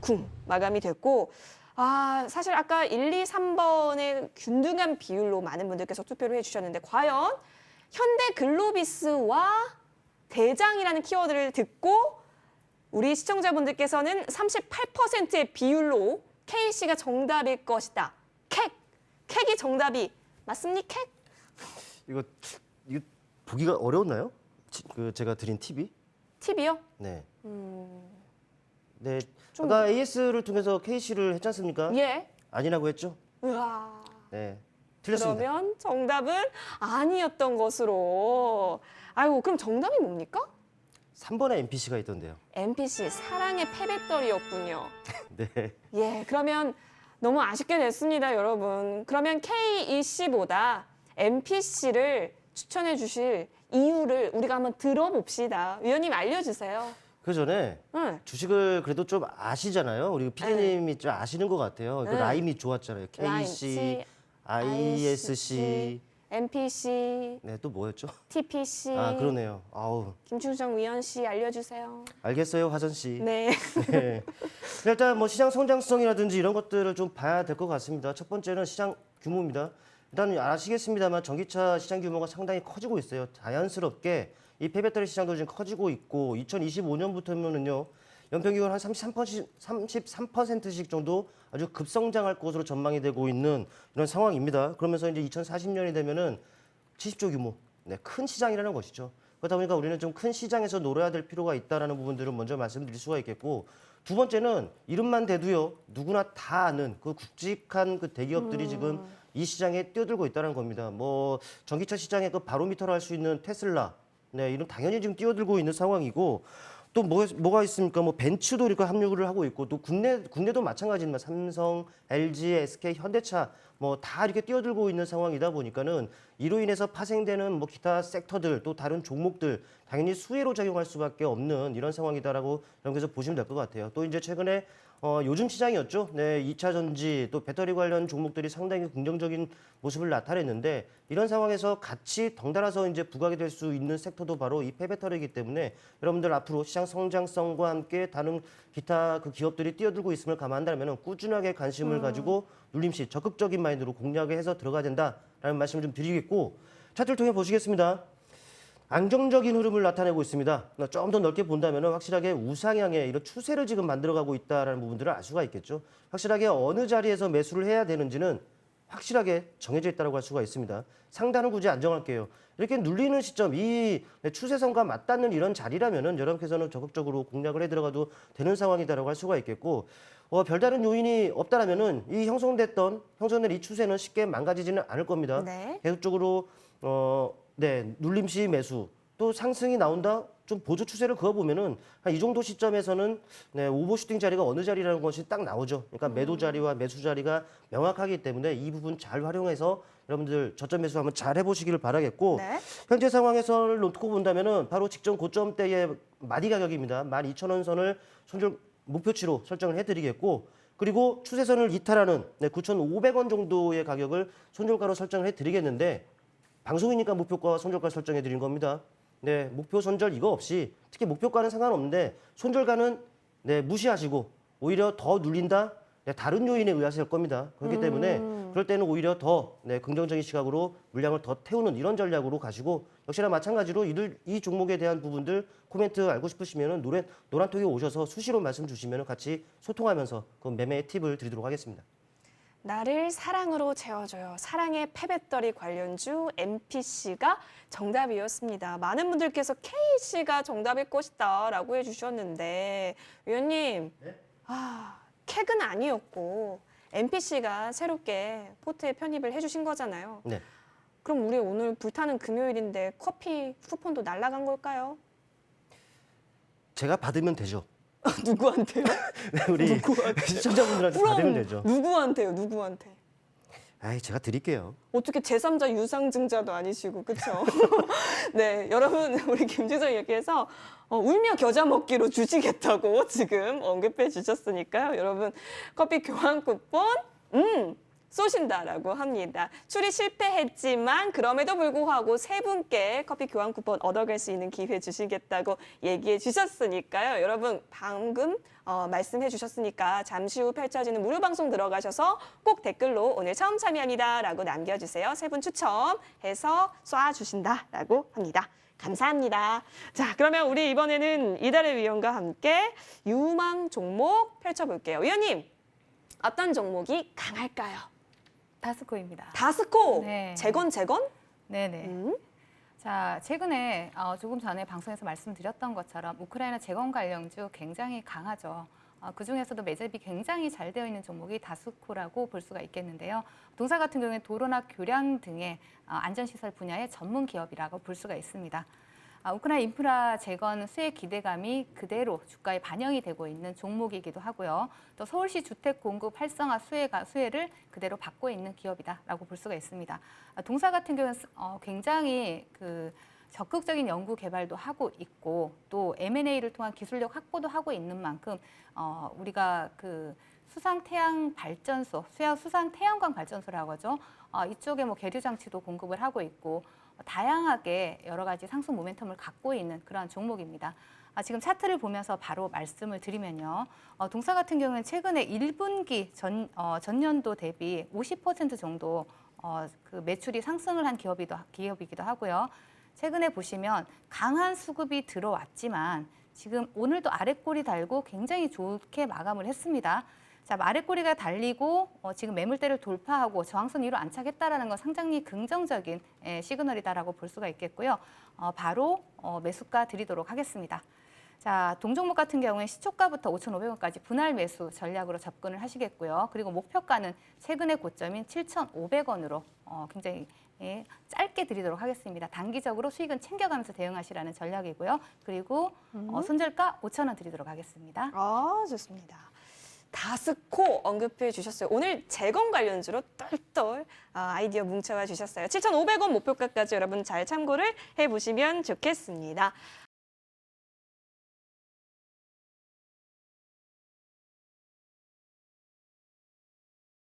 쿵 마감이 됐고 아 사실 아까 1, 2, 3번의 균등한 비율로 많은 분들께서 투표를 해주셨는데 과연 현대 글로비스와 대장이라는 키워드를 듣고 우리 시청자분들께서는 38%의 비율로 K씨가 정답일 것이다. 캑! 캑이 정답이 맞습니까? 캑? 이거 이거 보기가 어려웠나요? 지- 그 제가 드린 팁이? 팁이요? 네. 음, 네. 좀- 아까 AS를 통해서 KC를 했지 않습니까? 예. 아니라고 했죠? 우와. 네. 틀렸습니다. 그러면 정답은 아니었던 것으로. 아이고, 그럼 정답이 뭡니까? 3번에 NPC가 있던데요. NPC 사랑의 패배떨이었군요. 네. 예, 그러면 너무 아쉽게 됐습니다, 여러분. 그러면 KEC보다 NPC를 추천해 주실 이유를 우리가 한번 들어봅시다. 위원님 알려주세요. 그 전에 응. 주식을 그래도 좀 아시잖아요. 우리 피디님이 좀 아시는 것 같아요. 그 네. 라임이 좋았잖아요. 라임, KC, C, ISC. NPC, 네, 또 뭐였죠? TPC. 아, 그러네요. 아우, 김충정 위원 씨 알려주세요. 알겠어요, 화전 씨. 네. 네. 일단 뭐 시장 성장성이라든지 이런 것들을 좀 봐야 될 것 같습니다. 첫 번째는 시장 규모입니다. 일단 아시겠습니다만 전기차 시장 규모가 상당히 커지고 있어요. 자연스럽게 이 폐배터리 시장도 지금 커지고 있고 2025년부터면은요. 연평 기준 한 33%씩, 33%씩 정도 아주 급성장할 것으로 전망이 되고 있는 이런 상황입니다. 그러면서 이제 2040년이 되면은 70조 규모, 네, 큰 시장이라는 것이죠. 그러다 보니까 우리는 좀 큰 시장에서 놀아야 될 필요가 있다라는 부분들을 먼저 말씀드릴 수가 있겠고 두 번째는 이름만 대도요 누구나 다 아는 그 굵직한 그 대기업들이 지금 이 시장에 뛰어들고 있다는 겁니다. 뭐 전기차 시장의 그 바로미터로 할 수 있는 테슬라, 네 이런 당연히 지금 뛰어들고 있는 상황이고 또 뭐, 뭐가 있습니까? 뭐 벤츠도 이렇게 합류를 하고 있고 또 국내 국내도 마찬가지지만 삼성, LG, SK, 현대차 뭐 다 이렇게 뛰어들고 있는 상황이다 보니까는 이로 인해서 파생되는 뭐 기타 섹터들 또 다른 종목들 당연히 수혜로 작용할 수밖에 없는 이런 상황이다라고 여러분께서 보시면 될 것 같아요. 또 이제 최근에 어, 요즘 시장이었죠. 네, 2차 전지 또 배터리 관련 종목들이 상당히 긍정적인 모습을 나타냈는데 이런 상황에서 같이 덩달아서 이제 부각이 될 수 있는 섹터도 바로 이 폐배터리이기 때문에 여러분들 앞으로 시장 성장성과 함께 다른 기타 그 기업들이 뛰어들고 있음을 감안한다면 꾸준하게 관심을 가지고 눌림시 적극적인 마인드로 공략을 해서 들어가야 된다라는 말씀을 좀 드리겠고 차트를 통해 보시겠습니다. 안정적인 흐름을 나타내고 있습니다. 좀 더 넓게 본다면 확실하게 우상향의 이런 추세를 지금 만들어가고 있다는 부분들을 알 수가 있겠죠. 확실하게 어느 자리에서 매수를 해야 되는지는 확실하게 정해져 있다고 할 수가 있습니다. 상단을 굳이 안 정할게요. 이렇게 눌리는 시점, 이 추세선과 맞닿는 이런 자리라면은 여러분께서는 적극적으로 공략을 해 들어가도 되는 상황이다라고 할 수가 있겠고, 어, 별다른 요인이 없다라면은 이 형성됐던 형성된 이 추세는 쉽게 망가지지는 않을 겁니다. 네. 계속적으로 어, 네 눌림시 매수 또 상승이 나온다 좀 보조 추세를 그어 보면은 한 이 정도 시점에서는 네 오버슈팅 자리가 어느 자리라는 것이 딱 나오죠. 그러니까 매도 자리와 매수 자리가 명확하기 때문에 이 부분 잘 활용해서 여러분들 저점 매수 한번 잘 해보시기를 바라겠고 네. 현재 상황에서 놓고 본다면은 바로 직전 고점대의 마디 가격입니다. 12,000원 선을 손절 목표치로 설정을 해드리겠고 그리고 추세선을 이탈하는 네, 9,500원 정도의 가격을 손절가로 설정을 해드리겠는데 방송이니까 목표가 손절가 설정해 드린 겁니다. 네, 목표 손절 이거 없이 특히 목표가는 상관없는데 손절가는 네, 무시하시고 오히려 더 눌린다. 네, 다른 요인에 의하실 겁니다. 그렇기 때문에 그럴 때는 오히려 더 네, 긍정적인 시각으로 물량을 더 태우는 이런 전략으로 가시고 역시나 마찬가지로 이들, 이 종목에 대한 부분들 코멘트 알고 싶으시면은 노래 노란톡에 오셔서 수시로 말씀 주시면 같이 소통하면서 그 매매 팁을 드리도록 하겠습니다. 나를 사랑으로 채워줘요. 사랑의 패배떨이 관련주 NPC가 정답이었습니다. 많은 분들께서 K씨가 정답일 것이다 라고 해주셨는데 위원님, 아 캑은 아니었고 NPC가 새롭게 포트에 편입을 해주신 거잖아요. 네. 그럼 우리 오늘 불타는 금요일인데 커피 쿠폰도 날라간 걸까요? 제가 받으면 되죠. 누구한테요? 네, 우리 시청자분들한테 받으면 되죠. 누구한테요? 누구한테? 아이, 제가 드릴게요. 어떻게 제3자 유상증자도 아니시고 그렇죠? 네, 여러분 우리 김주정님께서 어, 울며 겨자 먹기로 주시겠다고 지금 언급해 주셨으니까요. 여러분 커피 교환 쿠폰 음 쏘신다라고 합니다. 출이 실패했지만 그럼에도 불구하고 세 분께 커피 교환 쿠폰 얻어갈 수 있는 기회 주시겠다고 얘기해 주셨으니까요. 여러분 방금 어, 말씀해 주셨으니까 잠시 후 펼쳐지는 무료 방송 들어가셔서 꼭 댓글로 오늘 처음 참여합니다라고 남겨주세요. 세 분 추첨해서 쏴 주신다라고 합니다. 감사합니다. 자, 그러면 우리 이번에는 이달의 위원과 함께 유망 종목 펼쳐볼게요. 위원님, 어떤 종목이 강할까요? 다스코입니다. 다스코, 네. 재건, 재건? 네네. 음. 자, 최근에 어, 조금 전에 방송에서 말씀드렸던 것처럼 우크라이나 재건 관련주 굉장히 강하죠. 어, 그 중에서도 매집이 굉장히 잘 되어 있는 종목이 다스코라고 볼 수가 있겠는데요. 동사 같은 경우에 도로나 교량 등의 어, 안전시설 분야의 전문 기업이라고 볼 수가 있습니다. 아, 우크라이나 인프라 재건 수혜 기대감이 그대로 주가에 반영이 되고 있는 종목이기도 하고요. 또 서울시 주택 공급 활성화 수혜가 수혜를 그대로 받고 있는 기업이다라고 볼 수가 있습니다. 아, 동사 같은 경우는 스- 어, 굉장히 그 적극적인 연구 개발도 하고 있고 또 M&A를 통한 기술력 확보도 하고 있는 만큼 어, 우리가 그 수상 태양 발전소, 수상 태양광 발전소라고 하죠. 어, 이쪽에 뭐 계류 장치도 공급을 하고 있고 어, 다양하게 여러 가지 상승 모멘텀을 갖고 있는 그러한 종목입니다. 아, 지금 차트를 보면서 바로 말씀을 드리면요. 어, 동사 같은 경우는 최근에 1분기 전, 어, 전년도 대비 50% 정도 어, 그 매출이 상승을 한 기업이도, 기업이기도 하고요. 최근에 보시면 강한 수급이 들어왔지만 지금 오늘도 아랫골이 달고 굉장히 좋게 마감을 했습니다. 자, 아랫꼬리가 달리고 어, 지금 매물대를 돌파하고 저항선 위로 안착했다라는 건 상당히 긍정적인 예, 시그널이다라고 볼 수가 있겠고요. 어, 바로 어, 매수가 드리도록 하겠습니다. 자, 동종목 같은 경우에 시초가부터 5,500원까지 분할 매수 전략으로 접근을 하시겠고요. 그리고 목표가는 최근의 고점인 7,500원으로 어, 굉장히 예, 짧게 드리도록 하겠습니다. 단기적으로 수익은 챙겨가면서 대응하시라는 전략이고요. 그리고 어, 손절가 5,000원 드리도록 하겠습니다. 아, 좋습니다. 다스코 언급해 주셨어요. 오늘 재건 관련주로 똘똘 아, 아이디어 뭉쳐와 주셨어요. 7,500원 목표가까지 여러분 잘 참고를 해보시면 좋겠습니다.